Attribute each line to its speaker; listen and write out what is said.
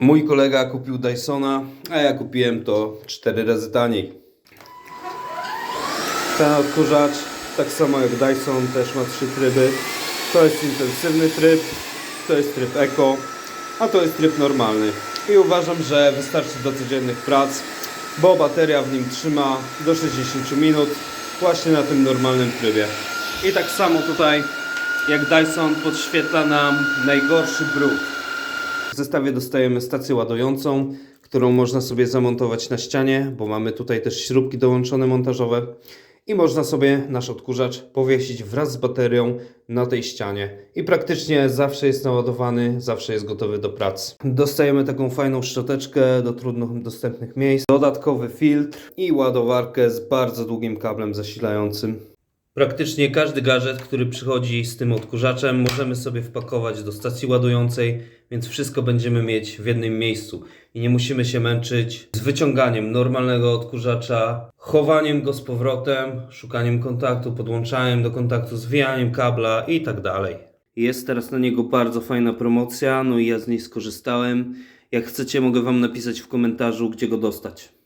Speaker 1: Mój kolega kupił Dysona, a ja kupiłem to 4 razy taniej. Ten odkurzacz, tak samo jak Dyson, też ma trzy tryby. To jest intensywny tryb, to jest tryb Eco, a to jest tryb normalny. I uważam, że wystarczy do codziennych prac, bo bateria w nim trzyma do 60 minut właśnie na tym normalnym trybie. I tak samo tutaj jak Dyson podświetla nam najgorszy brud. Zestawie dostajemy stację ładującą, którą można sobie zamontować na ścianie, bo mamy tutaj też śrubki dołączone montażowe i można sobie nasz odkurzacz powiesić wraz z baterią na tej ścianie. I praktycznie zawsze jest naładowany, zawsze jest gotowy do pracy. Dostajemy taką fajną szczoteczkę do trudno dostępnych miejsc, dodatkowy filtr i ładowarkę z bardzo długim kablem zasilającym. Praktycznie każdy gadżet, który przychodzi z tym odkurzaczem, możemy sobie wpakować do stacji ładującej, więc wszystko będziemy mieć w jednym miejscu i nie musimy się męczyć z wyciąganiem normalnego odkurzacza, chowaniem go z powrotem, szukaniem kontaktu, podłączaniem do kontaktu, zwijaniem kabla i tak dalej. Jest teraz na niego bardzo fajna promocja, no i ja z niej skorzystałem. Jak chcecie, mogę Wam napisać w komentarzu, gdzie go dostać.